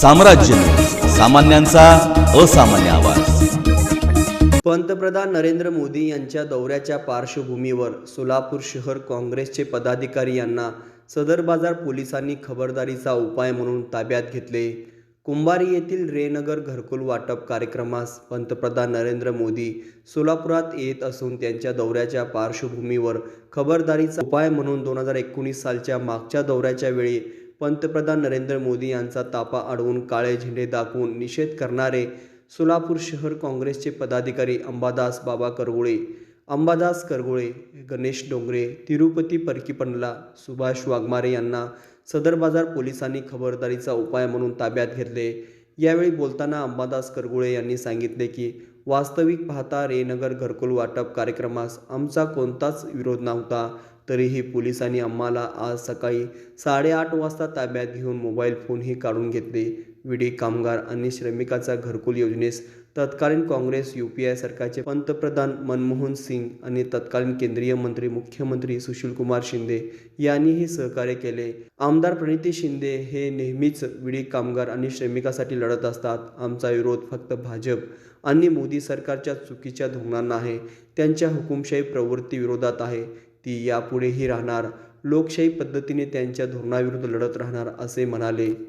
साम्राज्य. सामान्यांचा असामान्य आवाज. पंतप्रधान नरेंद्र मोदी यांच्या दौऱ्याच्या पार्श्वभूमीवर सोलापूर शहर काँग्रेसचे पदाधिकारी यांना सदर बाजार पोलिसांनी खबरदारीचा उपाय म्हणून ताब्यात घेतले. कुंभारी येथील रेनगर घरकुल वाटप कार्यक्रमास पंतप्रधान नरेंद्र मोदी सोलापुरात येत असून त्यांच्या दौऱ्याच्या पार्श्वभूमीवर खबरदारीचा उपाय म्हणून दोन हजार एकोणीस सालच्या मागच्या दौऱ्याच्या वेळी पंतप्रधान नरेंद्र मोदी यांचा तापा अडवून काळे झेंडे दाखवून निषेध करणारे सोलापूर शहर काँग्रेसचे पदाधिकारी अंबादास बाबा करगुळे. अंबादास करगुळे गणेश डोंगरे तिरुपती परकीपंडला सुभाष वाघमारे यांना सदर बाजार पोलिसांनी खबरदारीचा उपाय म्हणून ताब्यात घेतले. यावेळी बोलताना अंबादास करगुळे यांनी सांगितले की वास्तविक पाहता रेनगर घरकुल वाटप कार्यक्रमास आमचा कोणताच विरोध नव्हता. तरीही पोलिसांनी आम्हाला आज सकाळी साडेआठ वाजता ताब्यात घेऊन मोबाईल फोनही काढून घेतले. विडी कामगार आणि श्रमिकाचा घरकुल योजनेस तत्कालीन काँग्रेस यू पी आय सरकारचे पंतप्रधान मनमोहन सिंग आणि तत्कालीन केंद्रीय मंत्री मुख्यमंत्री सुशीलकुमार शिंदे यांनीही सहकार्य केले. आमदार प्रणिती शिंदे हे नेहमीच विडी कामगार आणि श्रमिकासाठी लढत असतात. आमचा विरोध फक्त भाजप आणि मोदी सरकारच्या चुकीच्या धोरणांना आहे त्यांच्या हुकुमशाही प्रवृत्ती विरोधात आहे. ती यापुढेही राहणार. लोकशाही पद्धतीने त्यांच्या धोरणाविरुद्ध लढत राहणार असे म्हणाले.